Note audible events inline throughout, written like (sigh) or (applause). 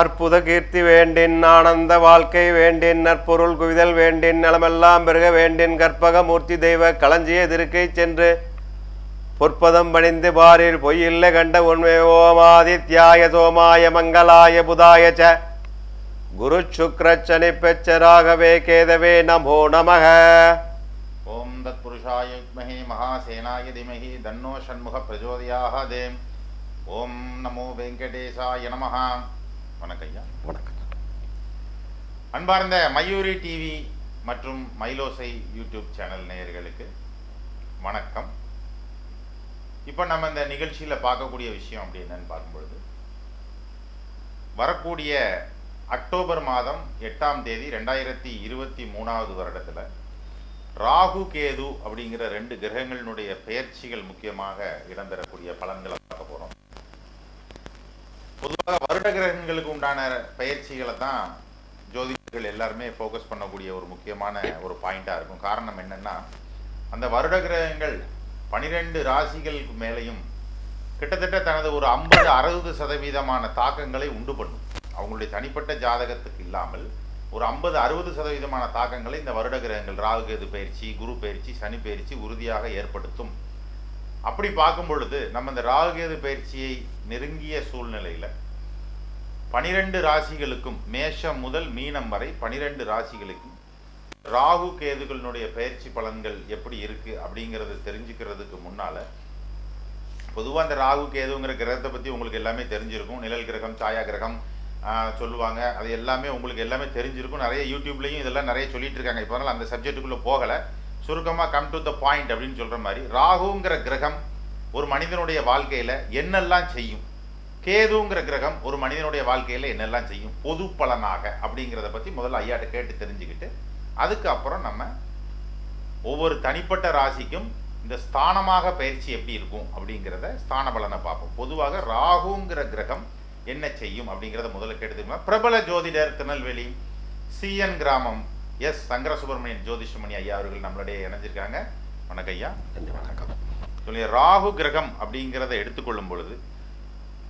அற்புத கீர்த்தி வேண்டின் ஆனந்த வாழ்க்கை வேண்டின் நற்பொருள் குவிதல் வேண்டின் நலமெல்லாம் பெருக வேண்டின் கற்பக மூர்த்தி தெய்வ களஞ்சிய திருக்கை சென்று பொற்பதம் பணிந்து பாரில் பொய்யில்லை கண்ட உண்மை ஓமாதித்யாய சோமாய மங்களாய புதாய ச. குரு சுக்ர சனி பெச்சராகவே கேதவே நமோ நமக. ஓம் தத் புருஷாய வித்மஹே மகாசேனாய திமஹி தன்னோ ஷண்முக தேம் ஓம் நமோ வெங்கடேசாய நமஹ. வணக்கம் ஐயா வணக்கம். அன்பார்ந்த மயூரி டிவி மற்றும் மயிலோசை யூடியூப் சேனல் நேயர்களுக்கு வணக்கம். இப்போ நம்ம இந்த நிகழ்ச்சியில் பார்க்கக்கூடிய விஷயம் அப்படி என்னன்னு பார்க்கும்பொழுது வரக்கூடிய அக்டோபர் மாதம் எட்டாம் தேதி ரெண்டாயிரத்தி இருபத்தி மூணாவது வருடத்தில் ராகு கேது அப்படிங்கிற ரெண்டு கிரகங்களினுடைய பெயர்ச்சிகள் முக்கியமாக இடம்பெறக்கூடிய பலன்களை பொதுவாக வருட கிரகங்களுக்கு உண்டான பயிற்சிகளை தான் ஜோதிடர்கள் எல்லாருமே ஃபோக்கஸ் பண்ணக்கூடிய ஒரு முக்கியமான ஒரு பாயிண்டாக இருக்கும். காரணம் என்னென்னா அந்த வருட கிரகங்கள் பனிரெண்டு ராசிகளுக்கு மேலேயும் கிட்டத்தட்ட தனது ஒரு ஐம்பது அறுபது சதவீதமான தாக்கங்களை உண்டு பண்ணும். அவங்களுடைய தனிப்பட்ட ஜாதகத்துக்கு இல்லாமல் ஒரு ஐம்பது அறுபது சதவீதமான தாக்கங்களை இந்த வருட கிரகங்கள் ராகு கேது பயிற்சி குரு பயிற்சி சனி பயிற்சி உறுதியாக ஏற்படுத்தும். அப்படி பார்க்கும் பொழுது நம்ம இந்த ராகு கேது பயிற்சியை நெருங்கிய சூழ்நிலையில் பனிரெண்டு ராசிகளுக்கும் மேஷம் முதல் மீனம் வரை பனிரெண்டு ராசிகளுக்கும் ராகு கேதுகளினுடைய பயிற்சி பலன்கள் எப்படி இருக்கு அப்படிங்கிறத தெரிஞ்சுக்கிறதுக்கு முன்னால பொதுவாக அந்த ராகு கேதுங்கிற கிரகத்தை பற்றி உங்களுக்கு எல்லாமே தெரிஞ்சிருக்கும். நிழல் கிரகம் சாயா கிரகம் சொல்லுவாங்க. அது எல்லாமே உங்களுக்கு எல்லாமே தெரிஞ்சிருக்கும். நிறைய யூடியூப்லேயும் இதெல்லாம் நிறைய சொல்லிட்டு இருக்காங்க. இப்போ அதனால அந்த சப்ஜெக்ட்டுக்குள்ளே போகலை. சுருக்கமாக கம் டு த பாயிண்ட் அப்படின்னு சொல்கிற மாதிரி ராகுங்கிற கிரகம் ஒரு மனிதனுடைய வாழ்க்கையில் என்னெல்லாம் செய்யும்? கேதுங்கிற கிரகம் ஒரு மனிதனுடைய வாழ்க்கையில் என்னெல்லாம் செய்யும்? பொது பலனாக அப்படிங்கிறத பற்றி முதல்ல ஐயாட்ட கேட்டு தெரிஞ்சுக்கிட்டு அதுக்கப்புறம் நம்ம ஒவ்வொரு தனிப்பட்ட ராசிக்கும் இந்த ஸ்தானமாக பயிற்சி எப்படி இருக்கும் அப்படிங்கிறத ஸ்தான பலனை பார்ப்போம். பொதுவாக ராகுங்கிற கிரகம் என்ன செய்யும் அப்படிங்கிறத முதல்ல கேட்டு தெரியுமா பிரபல ஜோதிடர் திருநெல்வேலி சிஎன் கிராமம் எஸ் சங்கர சுப்பிரமணியன் ஜோதிஷமணி ஐயா அவர்கள் நம்மளுடைய இணைஞ்சிருக்காங்க. வணக்கம் ஐயா. வணக்கம். சொல்லி ராகு கிரகம் அப்படிங்கிறத எடுத்துக்கொள்ளும் பொழுது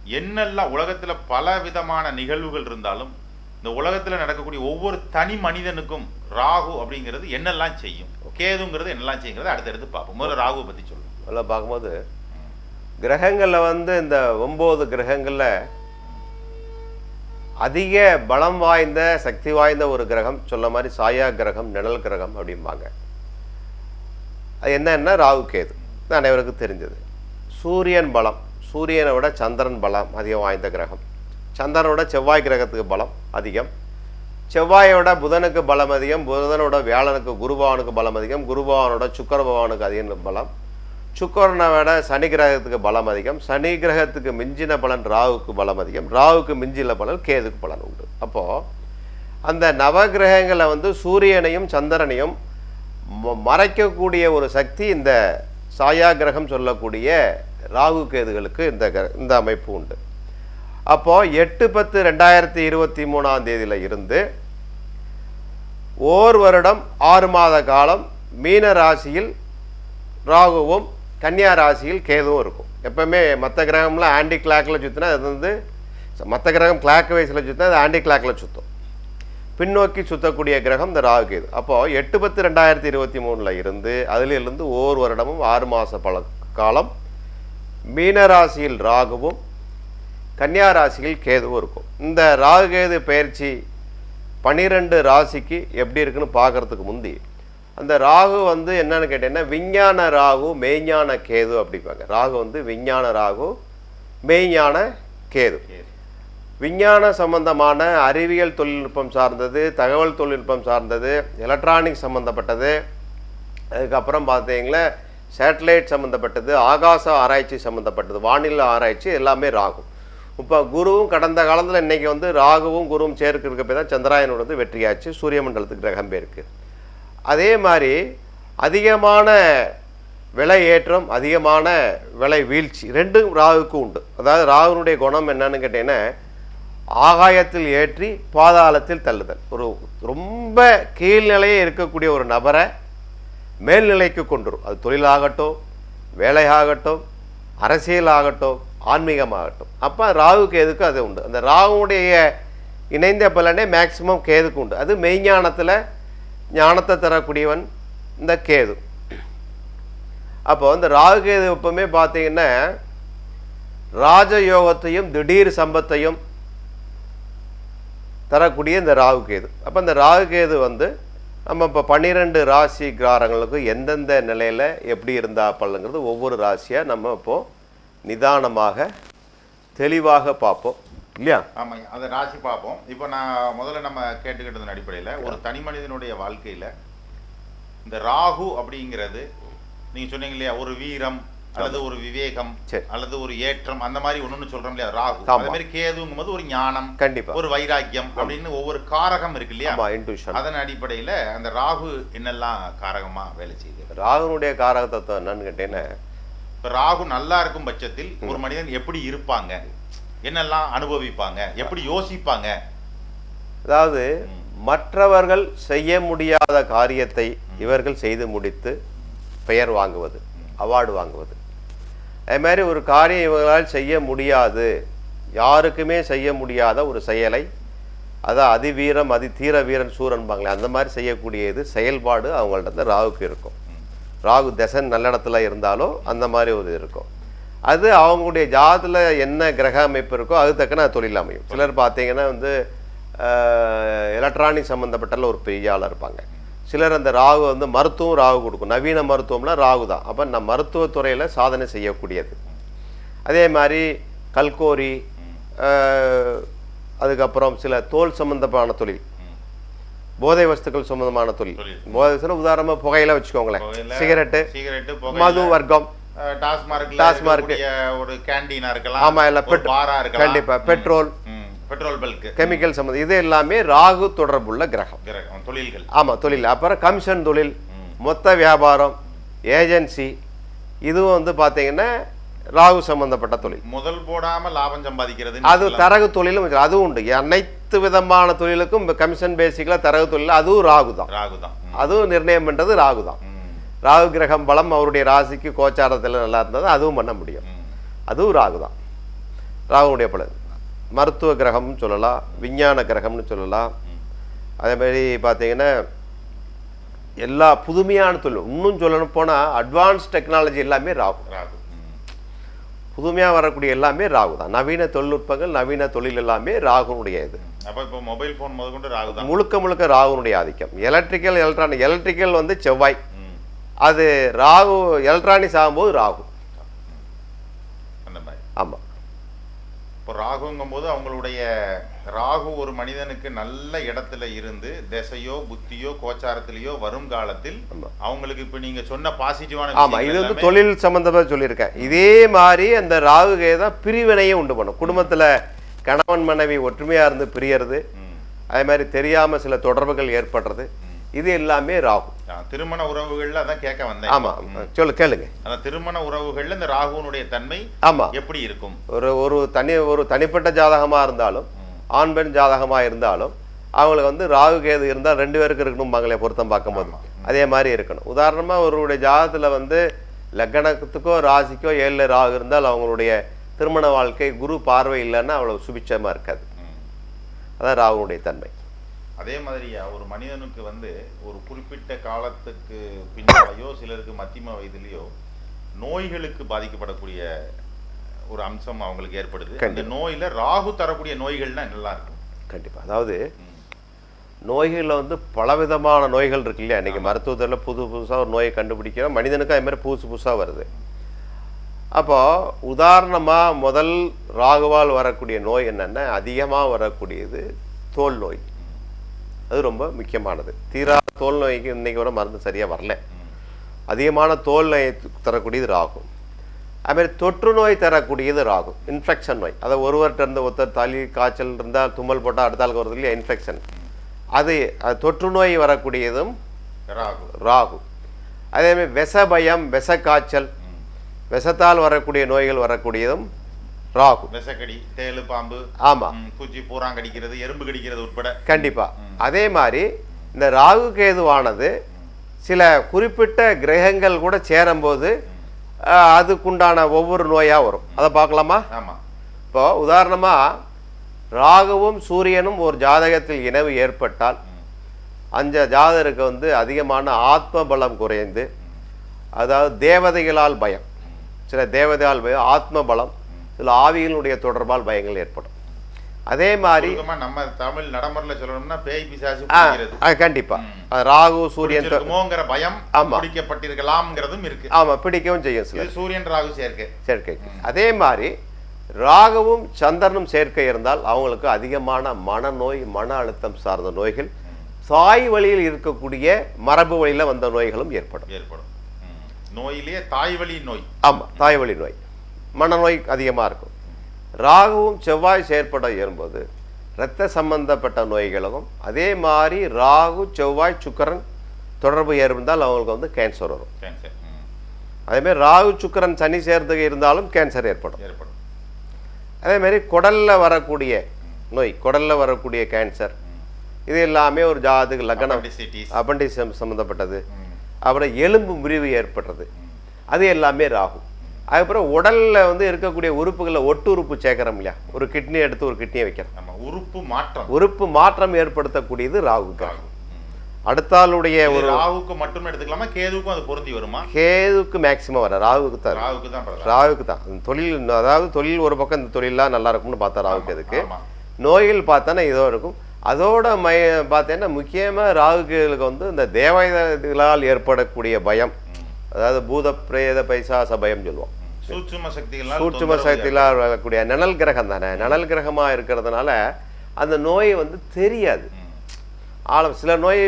என்னெல்லாம் உலகத்துல பல விதமான நிகழ்வுகள் இருந்தாலும் இந்த உலகத்துல நடக்கக்கூடிய ஒவ்வொரு தனி மனிதனுக்கும் ராகு அப்படிங்கிறது என்னெல்லாம் செய்யும் கேதுங்கிறது என்னெல்லாம் செய்யுங்கிறத அடுத்தடுத்து பார்ப்போம். முதல்ல ராகுவை பத்தி சொல்லுங்க. முதல்ல பார்க்கும்போது கிரகங்களில் வந்து இந்த ஒம்பது கிரகங்களில் அதிக பலம் வாய்ந்த சக்தி வாய்ந்த ஒரு கிரகம் சொல்ல மாதிரி சாயா கிரகம் நிழல் கிரகம் அப்படிம்பாங்க. அது என்னன்னா ராகு கேது. அனைவருக்கும் தெரிஞ்சது. சூரியன் பலம். சூரியனை விட சந்திரன் பலம் அதிகம் வாய்ந்த கிரகம். சந்திரனோட செவ்வாய் கிரகத்துக்கு பலம் அதிகம். செவ்வாயோட புதனுக்கு பலம் அதிகம். புதனோட வியாழனுக்கு குருபவானுக்கு பலம் அதிகம். குருபவானோட சுக்கர பகவானுக்கு அதிகம் பலம். சுக்கரனை விட சனி கிரகத்துக்கு பலம் அதிகம். சனி கிரகத்துக்கு மிஞ்சின பலன் ராவுக்கு பலம் அதிகம். ராவுக்கு மிஞ்சின பலன் கேதுக்கு பலன் உண்டு. அப்போது அந்த நவகிரகங்களை வந்து சூரியனையும் சந்திரனையும் மறைக்கக்கூடிய ஒரு சக்தி இந்த சாயா கிரகம் சொல்லக்கூடிய ராகு கேதுகளுக்கு இந்த கிர- இந்த அமைப்பு உண்டு. அப்போது எட்டு பத்து ரெண்டாயிரத்தி இருபத்தி மூணாம் தேதியில் இருந்து ஓர் வருடம் ஆறு மாத காலம் மீன ராசியில் ராகுவும் கன்னியா ராசியில் கேதுவும் இருக்கும். எப்போவுமே மற்ற கிரகம்லாம் ஆன்டி கிளாக்கில் சுற்றினா அது வந்து மற்ற கிரகம் கிளாக் வைஸில் சுற்றினா அது ஆன்டி கிளாக்கில் சுற்றும் பின்னோக்கி சுற்றக்கூடிய கிரகம் இந்த ராகு கேது. அப்போது எட்டு பத்து ரெண்டாயிரத்தி இருபத்தி மூணில் இருந்து அதிலிருந்து ஓர் வருடமும் ஆறு மாத பல காலம் மீன ராசியில் ராகுவும் கன்னியா ராசியில் கேதுவும் இருக்கும். இந்த ராகு கேது பயிற்சி பன்னிரெண்டு ராசிக்கு எப்படி இருக்குன்னு பார்க்கறதுக்கு முந்தி அந்த ராகு வந்து என்னன்னு கேட்டீங்கன்னா விஞ்ஞான ராகு மெய்ஞான கேது அப்படிப்பாங்க ராகு வந்து விஞ்ஞான ராகு மெய்ஞான கேது. விஞ்ஞான சம்பந்தமான அறிவியல் தொழில்நுட்பம் சார்ந்தது தகவல் தொழில்நுட்பம் சார்ந்தது எலக்ட்ரானிக் சம்மந்தப்பட்டது அதுக்கப்புறம் பார்த்தீங்களா சேட்டலைட் சம்மந்தப்பட்டது ஆகாச ஆராய்ச்சி சம்மந்தப்பட்டது வானிலை ஆராய்ச்சி எல்லாமே ராகு. இப்போ குருவும் கடந்த காலத்தில் இன்னைக்கு வந்து ராகுவும் குருவும் சேர்க்கிறதுக்கு போய் தான் சந்திராயனோட வந்து வெற்றியாச்சு சூரிய மண்டலத்துக்கு கிரகம் போயிருக்கு அதே மாதிரி அதிகமான விலை ஏற்றம் அதிகமான விலை வீழ்ச்சி ரெண்டும் ராகுக்கு உண்டு. அதாவது ராகுனுடைய குணம் என்னன்னு கேட்டீங்கன்னா ஆகாயத்தில் ஏற்றி பாதாளத்தில் தள்ளுதல். ஒரு ரொம்ப கீழ்நிலையே இருக்கக்கூடிய ஒரு நபரை மேல்நிலைக்கு கொண்டு வரும். அது தொழிலாகட்டும் வேலையாகட்டும் அரசியலாகட்டும் ஆன்மீகமாகட்டும். அப்போ ராகுக்கு எதுக்கு அது உண்டு. அந்த ராகுடைய இணைந்த பலனே மேக்சிமம் கேதுக்கு உண்டு. அது மெய்ஞானத்தில் ஞானத்தை தரக்கூடியவன் இந்த கேது. அப்போ இந்த ராகு கேது எப்பவுமே பார்த்தீங்கன்னா ராஜயோகத்தையும் திடீர் சம்பத்தையும் தரக்கூடிய இந்த ராகு கேது. அப்போ இந்த ராகு கேது வந்து நம்ம இப்போ பன்னிரெண்டு ராசி கிராரங்களுக்கும் எந்தெந்த நிலையில் எப்படி இருந்தா பல்லுங்கிறது ஒவ்வொரு ராசியாக நம்ம இப்போது நிதானமாக தெளிவாக பார்ப்போம். இல்லையா? ஆமாங்க. அதை ராசி பார்ப்போம். இப்போ நான் முதல்ல நம்ம கேட்டுக்கிட்டதன் அடிப்படையில் ஒரு தனி மனிதனுடைய வாழ்க்கையில் இந்த ராகு அப்படிங்கிறது நீங்க சொன்னீங்க இல்லையா ஒரு வீரம் அல்லது ஒரு விவேகம். அல்லது ஒரு ஏற்றம் அந்த மாதிரி ஒண்ணுன்னு சொல்றோம் இல்லையா ராகு. அதே மாதிரி கேதுங்கும் போது ஒரு ஞானம் கண்டிப்பாக ஒரு வைராக்கியம் அப்படின்னு ஒவ்வொரு காரகம் இருக்கு இல்லையா? அதன் அடிப்படையில அந்த ராகு என்னெல்லாம் காரகமா வேலை செய்யுது? ராகுனுடைய காரக தத்துவம் என்னன்னு கேட்டீங்கன்னா இப்ப ராகு நல்லா இருக்கும் பட்சத்தில் ஒரு மனிதன் எப்படி இருப்பாங்க? என்னெல்லாம் அனுபவிப்பாங்க? எப்படி யோசிப்பாங்க? அதாவது மற்றவர்கள் செய்ய முடியாத காரியத்தை இவர்கள் செய்து முடித்து பெயர் வாங்குவது அவார்டு வாங்குவது. அதே மாதிரி ஒரு காரியம் இவங்களால் செய்ய முடியாது யாருக்குமே செய்ய முடியாத ஒரு செயலை அதான் அதிவீரம் அதி தீர வீரன் சூரன்பாங்களே அந்த மாதிரி செய்யக்கூடியது செயல்பாடு அவங்கள்ட்ட ராகுக்கு இருக்கும். ராகு தசன் நல்ல இடத்துல இருந்தாலும் அந்த மாதிரி ஒரு இருக்கும். அது அவங்களுடைய ஜாதத்தில் என்ன கிரக அமைப்பு இருக்கோ அது தக்கன தொழில் அமையும். சிலர் பார்த்தீங்கன்னா வந்து எலக்ட்ரானிக் சம்மந்தப்பட்டல ஒரு பெரிய ஆளாக இருப்பாங்க. சிலர் அந்த ராகு வந்து மருத்துவம் ராகு கொடுக்கும். நவீன மருத்துவம்லாம் ராகு தான். அப்போ நம்ம மருத்துவத்துறையில் சாதனை செய்யக்கூடியது. அதே மாதிரி கல்கோரி அதுக்கப்புறம் சில தோல் சம்பந்தமான தொழில். போதை வஸ்துக்கள் சம்பந்தமான தொழில். போதை உதாரணமாக புகையில வச்சுக்கோங்களேன். சிகரெட்டு மது வர்க்கம் டாஸ்மார்க். இருக்கக்கூடிய ஒரு கேண்டீனா இருக்கலாம். ஆமா, இல்ல பாரா இருக்கலாம். கண்டிப்பா பெட்ரோல். Petrol bulk. கெமிக்கல் சம்மந்தம். இது எல்லாமே ராகு தொடர்புள்ள கிரகம். கிரகம் தொழில்கள். ஆமாம் தொழில். அப்புறம் கமிஷன் தொழில். மொத்த வியாபாரம் ஏஜென்சி. இதுவும் வந்து பார்த்தீங்கன்னா ராகு சம்பந்தப்பட்ட தொழில். முதல் போடாம லாபம் சம்பாதிக்கிறது அது தரகு தொழிலும் அதுவும் உண்டு. அனைத்து விதமான தொழிலுக்கும் கமிஷன் பேசிக்கில் தரகு தொழில் அதுவும் ராகு தான் ராகு தான் அதுவும் நிர்ணயம் பண்ணுறது ராகு தான் ராகு கிரகம் பலம் அவருடைய ராசிக்கு கோச்சாரத்தில் நல்லா இருந்தது அதுவும் பண்ண முடியும். அதுவும் ராகு தான். ராகுனுடைய பலன். மருத்துவ கிரகம்னு சொல்லலாம் விஞ்ஞான கிரகம்னு சொல்லலாம். அதே மாதிரி பார்த்தீங்கன்னா எல்லா புதுமையான தொழில் இன்னும் சொல்லணும் போனால் அட்வான்ஸ் டெக்னாலஜி எல்லாமே ராகு. ராகு. புதுமையாக வரக்கூடிய எல்லாமே ராகு தான். நவீன தொழில்நுட்பங்கள் நவீன தொழில் எல்லாமே ராகுனுடைய இது. அப்ப இப்போ மொபைல் போன் முதற்கொண்டு ராகு தான் முழுக்க முழுக்க ராகுனுடைய ஆதிக்கம். எலக்ட்ரிக்கல் எலக்ட்ரானிக் எலக்ட்ரிக்கல் வந்து செவ்வாய். அது ராகு எலக்ட்ரானிக்ஸ் ஆகும்போது ராகு. அந்த மாதிரி. ஆமாம் இப்போ ராகுங்கும் போது அவங்களுடைய ராகு ஒரு மனிதனுக்கு நல்ல இடத்துல இருந்து திசையோ புத்தியோ கோச்சாரத்திலேயோ வரும் காலத்தில் ஆமா. அவங்களுக்கு இப்போ நீங்க சொன்ன பாசிட்டிவான ஆமாம் இது வந்து தொழில் சம்மந்தமாக சொல்லியிருக்கேன். இதே மாதிரி அந்த ராகுகே தான் பிரிவினையும் உண்டு பண்ணும். குடும்பத்தில் கணவன் மனைவி ஒற்றுமையாக இருந்து பிரியறது அதே மாதிரி தெரியாமல் சில தொடர்புகள் ஏற்படுறது. இது எல்லாமே ராகு. திருமண உறவுகள்ல அதான் கேட்க வந்தேன். ஆமாம் சொல்லு கேளுங்க. அந்த திருமண உறவுகள்ல இந்த ராகுனுடைய தன்மை ஆமாம் எப்படி இருக்கும்? ஒரு ஒரு தனி ஒரு தனிப்பட்ட ஜாதகமாக இருந்தாலும் ஆண் பெண் ஜாதகமாக இருந்தாலும் அவங்களுக்கு வந்து ராகு கேது இருந்தால் ரெண்டு பேருக்கு இருக்கணும்பாங்களே பொருத்தம் பார்க்கும்போது. ஆமா. அதே மாதிரி இருக்கணும். உதாரணமாக ஒருவருடைய ஜாதகத்தில் வந்து லக்னத்துக்கோ ராசிக்கோ ஏழில் ராகு இருந்தால் அவங்களுடைய திருமண வாழ்க்கை குரு பார்வை இல்லைன்னா அவ்வளோ சுபிட்சமாக இருக்காது. அதான் ராகுனுடைய தன்மை. அதே மாதிரியா ஒரு மனிதனுக்கு வந்து ஒரு குறிப்பிட்ட காலத்துக்கு பின்னாலேயோ சிலருக்கு மத்தியம வயதிலேயோ நோய்களுக்கு பாதிக்கப்படக்கூடிய ஒரு அம்சம் அவங்களுக்கு ஏற்படுது. அந்த. நோயில ராகு தரக்கூடிய நோய்கள்னா நல்லா இருக்கும் கண்டிப்பாக அதாவது. நோய்களில் வந்து பலவிதமான நோய்கள் இருக்கு இல்லையா? இன்றைக்கி மருத்துவத்தில் புது புதுசாக ஒரு நோயை கண்டுபிடிக்கிறோம். மனிதனுக்கும் அது மாதிரி புதுசு புதுசாக வருது. அப்போ உதாரணமாக முதல் ராகுவால் வரக்கூடிய நோய் என்னென்னா அதிகமாக வரக்கூடியது தோல் நோய். அது ரொம்ப முக்கியமானது. தீரா தோல் நோய்க்கு இன்னைக்கு வர மருந்து சரியாக வரல. அதிகமான தோல் நோயை தரக்கூடியது ராகும் அதுமாதிரி தொற்று நோய் தரக்கூடியது ராகும் இன்ஃபெக்ஷன் நோய். அதை ஒருவர்கிட்ட இருந்து ஒருத்தர் தலி காய்ச்சல் இருந்தால் தும்மல் போட்டால் அடுத்த ஆளுக்கு வருது இல்லையா? இன்ஃபெக்ஷன் அது அது தொற்று நோய் வரக்கூடியதும் ராகு. ராகு. அதேமாதிரி விஷ பயம் விஷ காய்ச்சல். விஷத்தால் வரக்கூடிய நோய்கள் வரக்கூடியதும் ராகு. விஷக்கடி தேளு பாம்பு ஆமாம் ம், பூச்சி பூரான் கடிக்கிறது எறும்பு கடிக்கிறது உட்பட. கண்டிப்பாக அதே மாதிரி இந்த ராகு கேதுவானது சில குறிப்பிட்ட கிரகங்கள் கூட சேரும்போது அதுக்குண்டான ஒவ்வொரு நோயாக வரும். அதை பார்க்கலாமா? ஆமா. இப்போ உதாரணமாக ராகுவும் சூரியனும் ஒரு ஜாதகத்தில் இணைவு ஏற்பட்டால். அந்த ஜாதகருக்கு வந்து அதிகமான ஆத்ம பலம் குறைந்து அதாவது தேவதைகளால் பயம். சில தேவதையால் பயம் ஆத்ம பலம் சில ஆவிகளுடைய தொடர்பால் பயங்கள் ஏற்படும். அதே மாதிரி நம்ம தமிழ் நடைமுறையில சொல்லணும்னா பேய் பிசாசு கண்டிப்பா. ராகு சூரியன் பிடிச்சிருக்குமோங்கிற பயம் ஆமா. பிடிக்கப்பட்டிருக்கலாம்ங்கிறதும் இருக்கு. ஆமா பிடிக்கவும் செய்யும் சில சூரியன் ராகு சேர்க்கை. சேர்க்கை. அதே மாதிரி ராகுவும் சந்திரனும் சேர்க்கை இருந்தால் அவங்களுக்கு அதிகமான மனநோய் மன அழுத்தம் சார்ந்த நோய்கள் தாய் வழியில் இருக்கக்கூடிய மரபு வழியில வந்த நோய்களும் ஏற்படும். ஏற்படும். நோயிலேயே தாய் வழி நோய். ஆமா தாய் வழி நோய். மனநோய் அதிகமா இருக்கும். ராகுவும் செவ்வாய் செயற்பட ஏறும்போது இரத்த சம்பந்தப்பட்ட நோய்களும் அதே மாதிரி ராகு செவ்வாய் சுக்கிரன் தொடர்பு ஏற்பட்டால் அவங்களுக்கு வந்து கேன்சர் வரும். கேன்சர் ம். அதே மாதிரி ராகு சுக்கிரன் சனி சேர்ந்து இருந்தாலும் கேன்சர் ஏற்படும். ஏற்படும். அதே மாதிரி குடல்ல வரக்கூடிய நோய் குடல்ல வரக்கூடிய கேன்சர் இது எல்லாமே ஒரு ஜாதக லக்னம். அப்பண்டிஸ் சம்மந்தப்பட்டது. அப்புறம் எலும்பு முறிவு ஏற்படுறது. அது எல்லாமே ராகு. அதுக்கப்புறம் உடல்ல வந்து இருக்கக்கூடிய உறுப்புகளில் ஒட்டு உறுப்பு சேர்க்குறோம் இல்லையா? ஒரு கிட்னி எடுத்து ஒரு கிட்னியை வைக்கிறோம். நம்ம உறுப்பு மாற்றம். உறுப்பு மாற்றம் ஏற்படுத்தக்கூடியது ராகு. கிரகம். அடுத்தாளுடைய ஒரு ராகுக்கு மட்டும் எடுத்துக்கலாமா? கேதுவுக்கும் அது பொருந்தி வருமா? கேதுக்கு மேக்சிமம் வர ராகுக்கு தான் ராகுக்கு தான். ராகுக்கு தான். தொழில் அதாவது தொழில் ஒரு பக்கம் இந்த தொழிலெலாம் நல்லா இருக்கும்னு பார்த்தா ராகுக்கு எதுக்கு? ஆமா. நோய்கள் பார்த்தோன்னா இதோ இருக்கும். அதோட மைய பார்த்தீங்கன்னா முக்கியமாக ராகுகளுக்கு வந்து இந்த தேவதைகளால் ஏற்படக்கூடிய பயம். அதாவது பூத பிரேத பைசாச பயம் சொல்லுவோம். சூட்சும சக்திகளால் சூட்சும சக்தியிலால் வரக்கூடிய நிழல் கிரகம் தானே? நிழல் கிரகமாக இருக்கிறதுனால அந்த நோய் வந்து தெரியாது. ஆழம் சில நோய்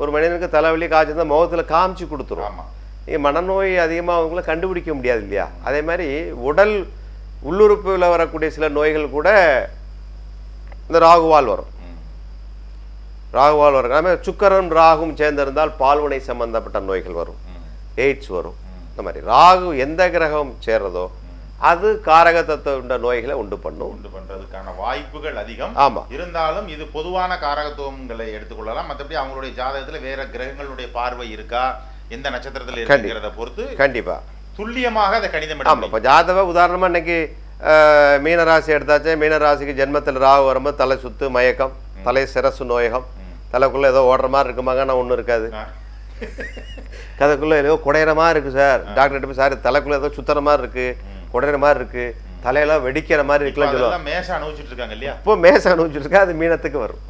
ஒரு மனிதனுக்கு தலைவலி காய்ச்சல் முகத்தில் காமிச்சு கொடுத்துரும். ஆமா. நீங்க மனநோய் அதிகமாக அவங்கள கண்டுபிடிக்க முடியாது இல்லையா? அதே மாதிரி உடல் உள்ளுறுப்பில் வரக்கூடிய சில நோய்கள் கூட இந்த ராகுவால் வரும். ராகுவால் வரும். சுக்கரன் ராகும் சேர்ந்திருந்தால் பால்வினை சம்பந்தப்பட்ட நோய்கள் வரும். எய்ட்ஸ் வரும். இந்த மாதிரி ராகு எந்த கிரகம் சேர்றதோ அது காரகத்தத்தை உண்ட நோய்களை உண்டு பண்ணும். உண்டு பண்றதுக்கான வாய்ப்புகள் அதிகம். ஆமா. இருந்தாலும் இது பொதுவான காரகத்துவங்களை எடுத்துக்கொள்ளலாம். மற்றபடி அவங்களுடைய ஜாதகத்துல வேற கிரகங்களுடைய பார்வை இருக்கா? எந்த நட்சத்திரத்துல இருக்குங்கிறத பொறுத்து கண்டிப்பா. துல்லியமாக அதை கணிதம் ஆமா. இப்போ ஜாதகம் உதாரணமா இன்னைக்கு மீனராசி எடுத்தாச்சு. மீனராசிக்கு ஜென்மத்தில் ராகு வரும்போது தலை சுத்து மயக்கம் தலை சிரசு நோயகம். தலைக்குள்ள ஏதோ ஓடுற மாதிரி இருக்குமாங்க. நான் ஒன்றும் இருக்காது. கதைக்குள்ளே ஏதோ குடையிற மாதிரி இருக்குது சார். டாக்டர் போய் சார் தலைக்குள்ளே ஏதோ சுத்துற மாதிரி இருக்குது குடையிற மாதிரி இருக்குது தலையெல்லாம் வெடிக்கிற மாதிரி இருக்குன்னு சொல்லுவாங்க. மேஷ அனுபவிச்சுட்டு இருக்காங்க இல்லையா? இப்போ மேச அனுபவிச்சிருக்கா அது மீனத்துக்கு வரும்.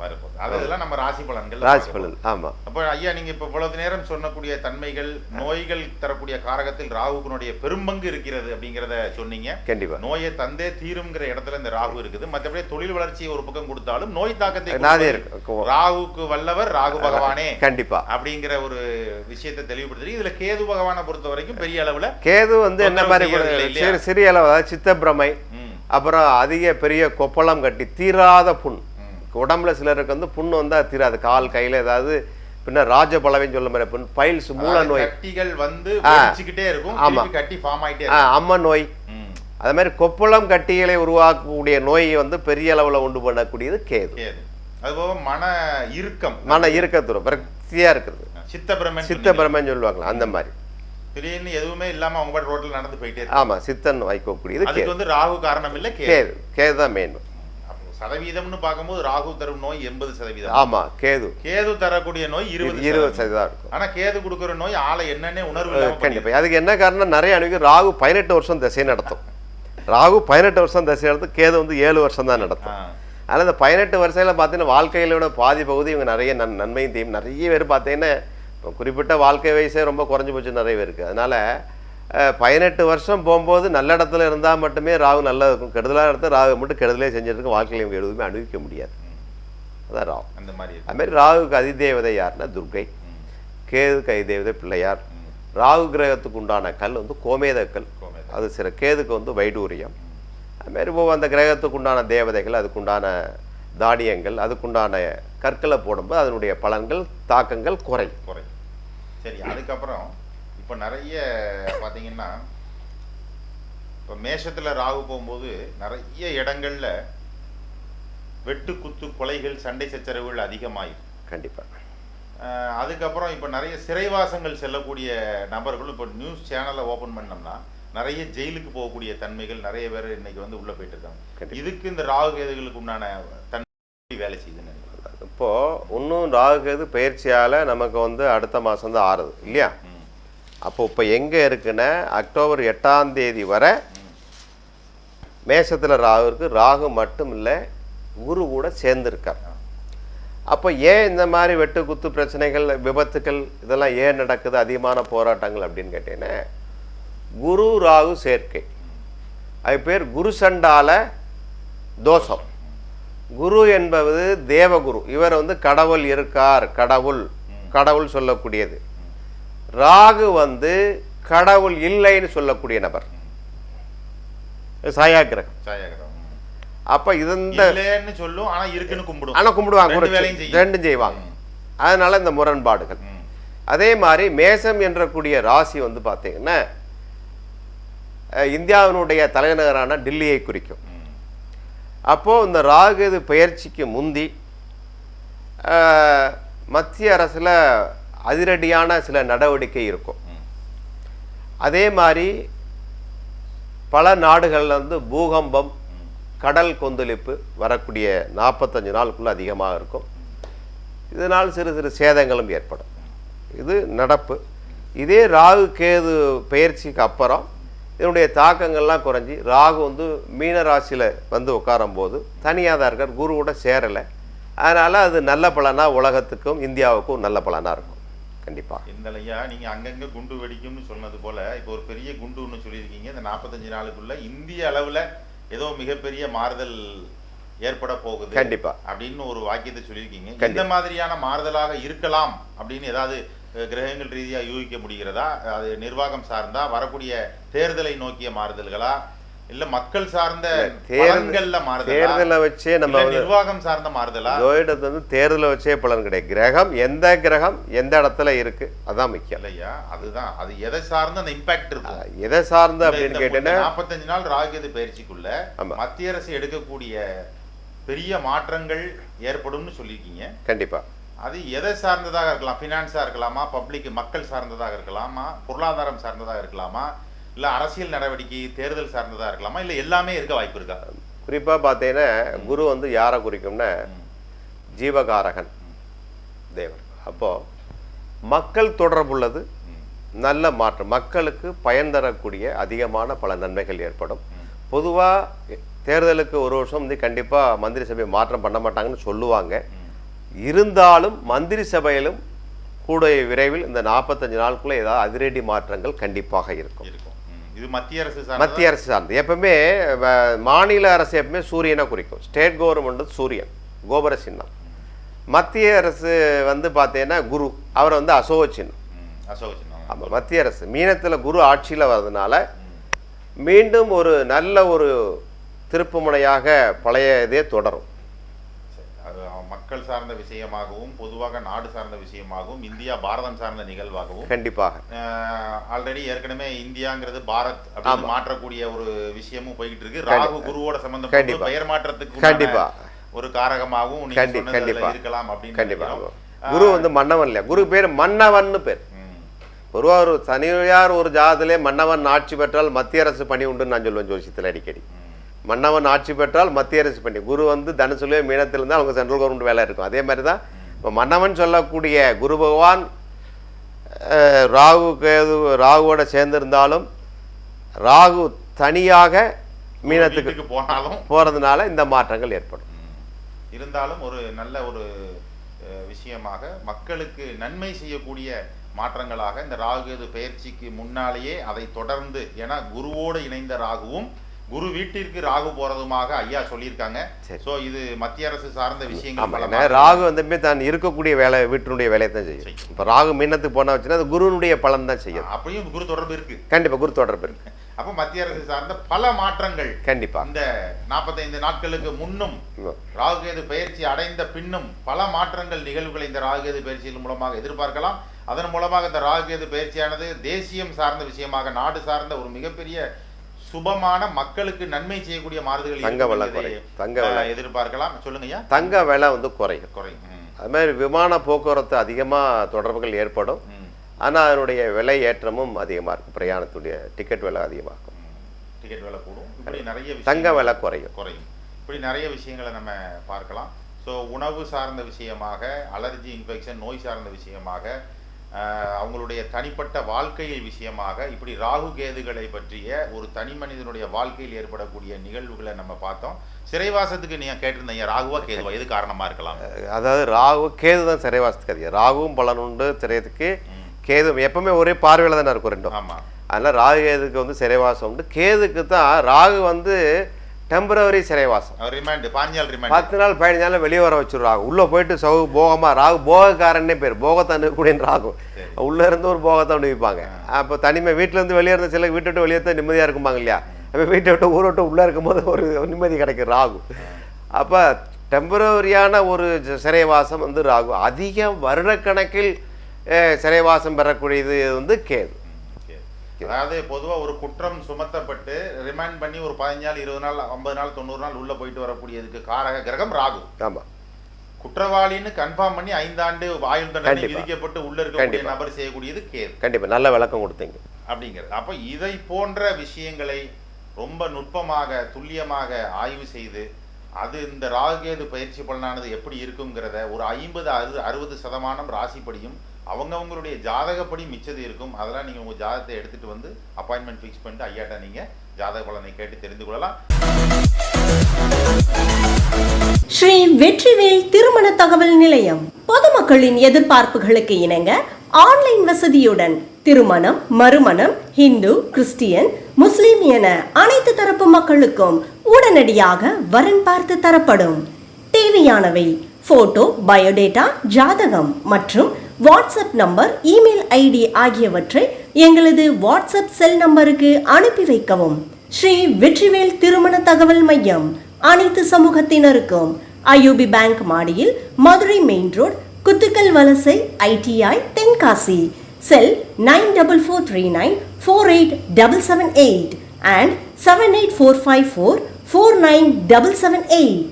அதெல்லாம் நம்ம ராசி பலன்கள் ராசி பலன் ஆமா. அப்போ ஐயா நீங்க இப்ப இவ்வளவு நேரம் சொன்னக்கூடிய தன்மைகள் நோய்கள் தரக்கூடிய காரகத்தில் ராகுவினுடைய பெரும்பங்கு இருக்கிறது அப்படிங்கிறத சொன்னீங்க. கண்டிப்பா. நோயை தந்தே தீரும்ங்கிற இடத்துல இந்த ராகு இருக்குது. மற்றபடி தொழில் வளர்ச்சியை ஒரு பக்கம் கொடுத்தாலும் நோய் தாக்கத்தை நானே கொடுப்பது இருக்கு. ராகுக்கு வல்லவர் ராகு பகவானே கண்டிப்பா. அப்படிங்கிற ஒரு விஷயத்தை தெளிவுபடுத்தி இதுல கேது பகவானை பொறுத்த வரைக்கும் பெரிய அளவுல கேது வந்து என்ன மாதிரி சிறிய அளவு சித்தப்பிரமை ம், அப்புறம் அதிக பெரிய கொப்பளம் கட்டி தீராத புண். உடம்புல சிலருக்கு வந்து புண்ணு வந்தா தீராது. கால் கையில ஏதாவது பின்ன ராஜபலவைன்னு சொல்ல மாதிரி புண். பைல்ஸ் மூல நோய். கட்டிகள் வந்து இருக்கும். ஆமா. திருப்பி கட்டி ஃபார்ம் ஆயிட்டே ஆ, இருக்கும். அம்ம நோய். அது மாதிரி கொப்பளம் கட்டிகளை உருவாக்கக்கூடிய நோயை வந்து பெரிய அளவுல உண்டு பண்ணக்கூடியது கேது. அதுபோக மன இறுக்கம். மன இருக்கத்துறம் விரக்தியா இருக்கிறது. சித்தபிரமன் சித்தபிரமைன்னு சொல்லுவாங்களா? அந்த மாதிரி. திடீர்னு எதுவுமே இல்லாம அவங்க பாட்டு ரோட்ல நடந்து போயிட்டே இருக்கு ஆமா சித்தன் வைக்கக்கூடியது அதுக்கு வந்து ராகு காரணம் இல்ல கேது. கேது தான் மெயின் சதவீதம்னு பார்க்கும்போது ராகு தரும் நோய் எண்பது சதவீதம். ஆமா கேது. கேது தரக்கூடிய நோய் இருபது இருபது சதவீதம். இருக்கும். ஆனா கேது கொடுக்குற நோய் ஆளை என்னன்னே உணர்வு. கண்டிப்பா. அதுக்கு என்ன காரணம் நிறைய அணுகு ராகு பதினெட்டு வருஷம் திசை நடத்தும். ராகு பதினெட்டு வருஷம் திசை நடத்தும் கேது வந்து ஏழு வருஷம் தான் நடத்தும். ஆ, அதனால் இந்த பதினெட்டு வருஷத்தில் பார்த்தீங்கன்னா வாழ்க்கையிலோட பாதி பகுதி இவங்க நிறைய நன் நன்மையும் தீயும் நிறைய பேர் பார்த்தீங்கன்னா குறிப்பிட்ட வாழ்க்கை வயசே ரொம்ப குறைஞ்சு போச்சு நிறைய பேருக்கு. அதனால் பதினெட்டு வருஷம் போகும்போது நல்ல இடத்துல இருந்தால் மட்டுமே ராகு நல்லா இருக்கும் கெடுதலாக இடத்துல ராகு மட்டும் கெடுதலே செஞ்சுட்டு இருக்கும் வாழ்க்கையில் இவங்க எதுவுமே அனுபவிக்க முடியாது. அதான் ராகு. அந்த மாதிரி இருக்கு. அது மாதிரி ராகுக்கு அதிதேவதை யாருன்னா துர்கை கேதுக்கு அதிதேவதை பிள்ளையார். ராகு கிரகத்துக்கு உண்டான கல் வந்து கோமேத கல். அது சில கேதுக்கு வந்து வைடூரியம். அதுமாரி அந்த கிரகத்துக்கு உண்டான தேவதைகள் அதுக்குண்டான தானியங்கள் அதுக்குண்டான கற்களை போடும்போது அதனுடைய பலன்கள் தாக்கங்கள் குறை குறை சரி அதுக்கப்புறம் இப்போ நிறைய பார்த்தீங்கன்னா இப்போ மேஷத்துல ராகு போகும்போது நிறைய இடங்கள்ல வெட்டு குத்து கொலைகள் சண்டை சச்சரவுகள் அதிகமாயிருக்கு கண்டிப்பாக அதுக்கப்புறம் இப்போ நிறைய சிறைவாசங்கள் செல்லக்கூடிய நபர்களும் இப்போ நியூஸ் சேனலை ஓப்பன் பண்ணோம்னா நிறைய ஜெயிலுக்கு போகக்கூடிய தன்மைகள் நிறைய பேர் இன்னைக்கு வந்து உள்ள போயிட்டு இருக்காங்க. இதுக்கு இந்த ராகு கேதுகளுக்கு உண்டான தன்மை வேலை செய்யுதுன்னு இப்போது இன்னும் ராகுகேது பயிற்சியால் நமக்கு வந்து அடுத்த மாதம் தான் ஆறுது இல்லையா? அப்போ இப்போ எங்கே இருக்குன்னா அக்டோபர் எட்டாம் தேதி வரை மேஷத்தில் ராகு இருக்குது ராகு மட்டும் இல்லை குரு கூட சேர்ந்துருக்கார். அப்போ ஏன் இந்த மாதிரி வெட்டு குத்து பிரச்சனைகள் விபத்துக்கள் இதெல்லாம் ஏன் நடக்குது அதிகமான போராட்டங்கள் அப்படின்னு கேட்டீங்கன்னா குரு ராகு சேர்க்கை. அது பேர் குரு சண்டால தோஷம். குரு என்பது தேவகுரு. இவர் வந்து கடவுள் இருக்கார். கடவுள். கடவுள் சொல்லக்கூடியது. ராகு வந்து கடவுள் இல்லைன்னு சொல்லக்கூடிய நபர். சாயாகிரகம் சாயாகிரகம். அப்ப இந்த சொல்லும் ஆனா இருக்குன்னு ஆனா கும்பிடுவாங்க. ரெண்டும் செய்வாங்க. அதனால இந்த முரண்பாடுகள். அதே மாதிரி மேசம் என்ற கூடிய ராசி வந்து பார்த்தீங்கன்னா அஹ், இந்தியாவினுடைய தலைநகரான டில்லியை குறிக்கும். அப்போது இந்த இந்த ராகுது பயிற்சிக்கு முந்தி மத்திய அரசில் அதிரடியான சில நடவடிக்கை இருக்கும். அதே மாதிரி பல நாடுகள்ல வந்து பூகம்பம் கடல் கொந்தளிப்பு வரக்கூடிய நாற்பத்தஞ்சு நாளுக்குள்ளே அதிகமாக இருக்கும். இதனால் சிறு சிறு சேதங்களும் ஏற்படும். இது நடப்பு. இதே ராகு கேது பயிற்சிக்கு அப்புறம் இதனுடைய தாக்கங்கள்லாம் குறைஞ்சி ராகு வந்து மீன ராசியில் வந்து உட்காரும் போது தனியாக தான் இருக்கார் குருவோட சேரலை. அதனால் அது நல்ல பலனாக உலகத்துக்கும் இந்தியாவுக்கும் நல்ல பலனாக இருக்கும். கண்டிப்பாக இந்த ஐயா நீங்க அங்கங்க குண்டு வெடிக்கும்னு சொன்னது போல இப்போ ஒரு பெரிய குண்டுன்னு சொல்லியிருக்கீங்க இந்த நாற்பத்தஞ்சு நாளுக்குள்ள இந்திய அளவுல ஏதோ மிகப்பெரிய மாறுதல் ஏற்பட போகுது கண்டிப்பாக அப்படின்னு ஒரு வாக்கியத்தை சொல்லியிருக்கீங்க. இந்த. மாதிரியான மாறுதலாக இருக்கலாம் அப்படின்னு ஏதாவது கிரகங்கள் ரீதியா யூகிக்க முடிகிறதா? அது நிர்வாகம் சார்ந்தா வரக்கூடிய தேர்தலை நோக்கிய மாறுதல்களா? இல்ல மக்கள் சார்ந்த தேர்தல் பலன்கள்ல மாறுதலா? தேர்தலை வச்சே நம்ம நிர்வாகம் சார்ந்த மாறுதலா? ஜோதிடத்தை வந்து தேர்தலை வச்சே பலன் கிடையாது. கிரகம் எந்த கிரகம் எந்த இடத்துல இருக்கு? அதான் முக்கியம். இல்லையா? அதுதான். அது எதை சார்ந்த அந்த இம்பாக்ட் இருக்கும் எதை சார்ந்து அப்படின்னு கேட்டேன்னா நாற்பத்தஞ்சு நாள் ராகுது பயிற்சிக்குள்ள. மத்திய அரசு எடுக்கக்கூடிய பெரிய மாற்றங்கள் ஏற்படும்னு சொல்லியிருக்கீங்க. கண்டிப்பா. அது எதை சார்ந்ததாக இருக்கலாம்? ஃபினான்ஸா இருக்கலாமா? பப்ளிக் மக்கள் சார்ந்ததாக இருக்கலாமா? பொருளாதாரம் சார்ந்ததாக இருக்கலாமா? இல்ல அரசியல் நடவடிக்கை தேர்தல் சார்ந்ததாக இருக்கலாமா? இல்ல எல்லாமே இருக்க வாய்ப்பு இருக்கா? குறிப்பா பார்த்தீங்கன்னா குரு வந்து யாரை குறிக்கும்னா. ஜீவகாரகன். தேவர். அப்போ மக்கள் தொடர்புள்ளது. நல்ல மாற்றம். மக்களுக்கு பயன் தரக்கூடிய அதிகமான பல நன்மைகள் ஏற்படும். ம். பொதுவா தேர்தலுக்கு ஒரு வருஷம் வந்து கண்டிப்பா மந்திரி சபை மாற்றம் பண்ண மாட்டாங்கன்னு சொல்லுவாங்க. இருந்தாலும் மந்திரி சபையிலும் கூடிய விரைவில் இந்த நாற்பத்தஞ்சு நாளுக்குள்ள ஏதாவது அதிரடி மாற்றங்கள் கண்டிப்பாக இருக்கும். இது மத்திய அரசு மத்திய அரசு சார்ந்து எப்பவுமே மாநில அரசு எப்பவுமே சூரியனை குறிக்கும். ஸ்டேட் கவர்மெண்ட் சூரியன் கோபுர சின்னம். மத்திய அரசு வந்து பார்த்தீங்கன்னா குரு அவர் வந்து அசோக சின்னம். அசோக சின்னம். ஆமாம் மத்திய அரசு. மீனத்தில் குரு ஆட்சியில் வர்றதுனால மீண்டும் ஒரு நல்ல ஒரு திருப்புமுனையாக பழைய இதே தொடரும். மக்கள் சார்ந்த விஷயமாகவும் பொதுவாக நாடு சார்ந்த விஷயமாகவும் இந்தியா பாரதம் சார்ந்த நிகழ்வாகவும் கண்டிப்பாக ஆல்ரெடி ஏற்கனவே இந்தியாங்கிறது பாரத் அப்படின்னு. மாற்றக்கூடிய ஒரு விஷயமும் போய்கிட்டு இருக்கு ராகு குருவோட கண்டிப்பா. பெயர் மாற்றத்துக்கு கண்டிப்பா. ஒரு காரகமாகவும் கண்டிப்பா. இருக்கலாம் அப்படின்னு கண்டிப்பா. குரு வந்து மன்னவன் இல்லையா குரு பேர் மன்னவன்னு பேர் ஒரு தனியார் ஒரு ஜாதத்திலே மன்னவன் ஆட்சி பெற்றால் மத்திய அரசு பணி உண்டுன்னு நான் சொல்லுவேன் ஜோசியத்தில் அடிக்கடி. மன்னவன் ஆட்சி பெற்றால் மத்திய அரசு பணி குரு வந்து தனுசுலே மீனத்தில் இருந்தால் அவங்க சென்ட்ரல் கவர்மெண்ட் வேலை இருக்கும். அதே மாதிரி தான் இப்போ மன்னவன் சொல்லக்கூடிய குரு பகவான் ராகு கேது ராகுவோட சேர்ந்திருந்தாலும் ராகு தனியாக மீனத்துக்கு போனாலும் போகிறதுனால இந்த மாற்றங்கள் ஏற்படும். இருந்தாலும் ஒரு நல்ல ஒரு விஷயமாக மக்களுக்கு நன்மை செய்யக்கூடிய மாற்றங்களாக இந்த ராகு பெயர்ச்சிக்கு முன்னாலேயே அதை தொடர்ந்து ஏன்னா குருவோடு இணைந்த ராகுவும் குரு வீட்டிற்கு ராகு போறதுமாக ஐயா சொல்லியிருக்காங்க. சோ இது மத்திய அரசு சார்ந்த விஷயங்கள் ராகு வந்துமே தான் இருக்கக்கூடிய வேலை வீட்டினுடைய வேலையை தான் செய்யும். இப்போ ராகு மீனத்துக்கு போனா வச்சுன்னா அது குருனுடைய பலன் தான் செய்யும். அப்பயும் குரு தொடர்பு இருக்கு. கண்டிப்பாக குரு தொடர்பு இருக்கு. (laughs) அப்ப மத்திய அரசு சார்ந்த பல மாற்றங்கள் கண்டிப்பாக இந்த நாற்பத்தைந்து நாட்களுக்கு முன்னும். ராகுகேது பயிற்சி அடைந்த பின்னும் பல மாற்றங்கள் நிகழ்வுகளை இந்த ராகுகேது பயிற்சியின் மூலமாக எதிர்பார்க்கலாம். அதன் மூலமாக இந்த ராகுகேது பயிற்சியானது தேசியம் சார்ந்த விஷயமாக நாடு சார்ந்த ஒரு மிகப்பெரிய சுபமான மக்களுக்கு நன்மை செய்யக்கூடிய மாறுதல்கள் தங்க விலை குறையும். தங்க விலை. எதிர்பார்க்கலாம். சொல்லுங்க ஐயா. தங்க விலை வந்து குறையும். குறையும். அது மாதிரி விமான போக்குவரத்து அதிகமாக தொடர்புகள் ஏற்படும். ஆனால் அதனுடைய விலை ஏற்றமும் அதிகமாக இருக்கும். பிரயாணத்துடைய டிக்கெட் விலை அதிகமாக இருக்கும் டிக்கெட் விலை கூடும். இப்படி நிறைய தங்க விலை குறையும். குறையும். இப்படி நிறைய விஷயங்களை நம்ம பார்க்கலாம். ஸோ உணவு சார்ந்த விஷயமாக அலர்ஜி இன்ஃபெக்ஷன் நோய் சார்ந்த விஷயமாக அவங்களுடைய தனிப்பட்ட வாழ்க்கையில் விஷயமாக இப்படி ராகு கேதுகளை பற்றிய ஒரு தனி மனிதனுடைய வாழ்க்கையில் ஏற்படக்கூடிய நிகழ்வுகளை நம்ம பார்த்தோம். சிறைவாசத்துக்கு நீங்க கேட்டிருந்தீங்க ராகுவா கேதுவா எது காரணமா இருக்கலாம்? அதாவது ராகு கேது தான் சிறைவாசத்துக்கு அதிகம். ராகுவும் பலன் உண்டு சிறையத்துக்கு கேது எப்பவுமே ஒரே பார்வையில் தானே இருக்கும் ரெண்டும். ஆமா. அதனால் ராகு கேதுக்கு வந்து சிறைவாசம் உண்டு. கேதுக்கு தான் ராகு வந்து டெம்பரவரி சிறைவாசம். ரிமாண்ட் பாஞ்சால் ரிமாண்ட் பத்து நாள் பதினஞ்சு நாள் வெளியே வர வச்சிருவாங்க. உள்ளே போயிட்டு சவு போகமா ராகு போகக்காரன்னே பேர். போகத்தை அனுப்பக்கூடிய ராகு. உள்ளே இருந்து ஒரு போகத்தை அனுப்பிப்பாங்க அப்போ தனிமை வீட்டுல இருந்து வெளியே இருந்த சில வீட்டை விட்டு வெளியே தான் நிம்மதியாக இருக்குமாங்க இல்லையா? அப்போ வீட்டை விட்டு ஊரை விட்டு உள்ளே இருக்கும்போது ஒரு நிம்மதி கிடைக்கும் ராகு. அப்போ டெம்பரவரியான ஒரு சிறைவாசம் வந்து ராகு. அதிக வருடக்கணக்கில் சிறைவாசம் பெறக்கூடியது வந்து கேது. அதாவது பொதுவா ஒரு குற்றம் சுமத்தப்பட்டு ரிமாண்ட் பண்ணி ஒரு பதினஞ்சு நாள் இருபது நாள் ஐம்பது நாள் தொண்ணூறு நாள் உள்ள போயிட்டு வரக்கூடியதுக்கு காரக கிரகம் ராகு. ஆமாம் குற்றவாளின்னு கன்ஃபார்ம் பண்ணி ஐந்தாண்டு ஆயுள் தண்டனை. விதிக்கப்பட்டு உள்ள இருக்கக்கூடிய. நபர் செய்யக்கூடியது கேது. கண்டிப்பாக நல்ல விளக்கம் கொடுத்தீங்க. அப்படிங்கிறது. அப்போ இதை போன்ற விஷயங்களை ரொம்ப நுட்பமாக துல்லியமாக ஆய்வு செய்து அது இந்த ராகுகேது பயிற்சி பலனானது எப்படி இருக்குங்கிறத ஒரு ஐம்பது அறு அறுபது சதமானம் ராசிப்படியும் அவங்கவங்களுடைய ஜாதகப்படி மிச்சது இருக்கும். அதெல்லாம் நீங்கள் உங்கள் ஜாதகத்தை எடுத்துகிட்டு வந்து அப்பாயின்மெண்ட் ஃபிக்ஸ் பண்ணிட்டு ஐயாட்ட நீங்கள் ஜாதக பலனை கேட்டு தெரிந்து கொள்ளலாம். ஸ்ரீ வெற்றிவேல் திருமண தகவல் நிலையம். பொதுமக்களின் எதிர்பார்ப்புகளுக்கு இணங்க ஆன்லைன் வசதியுடன் திருமணம் மறுமணம் ஹிந்து கிறிஸ்டியன் முஸ்லிம் என அனைத்து தரப்பு மக்களுக்கும் உடனடியாக வரன் பார்த்து தரப்படும். தேவையானவை போட்டோ பயோடேட்டா ஜாதகம் மற்றும் வாட்ஸ்அப் நம்பர் இமெயில் ஐடி ஆகியவற்றை எங்களது வாட்ஸ்அப் செல் நம்பருக்கு அனுப்பி வைக்கவும். ஸ்ரீ வெற்றிவேல் திருமண தகவல் மையம் அனைத்து சமூகத்தினருக்கும் ஐயூபி பேங்க் மாடியில் Madurai main road Kuthukkal Valasai ITI Tenkasi. Cell nine double four three nine four eight double seven eight and seven eight four five four four nine double seven eight.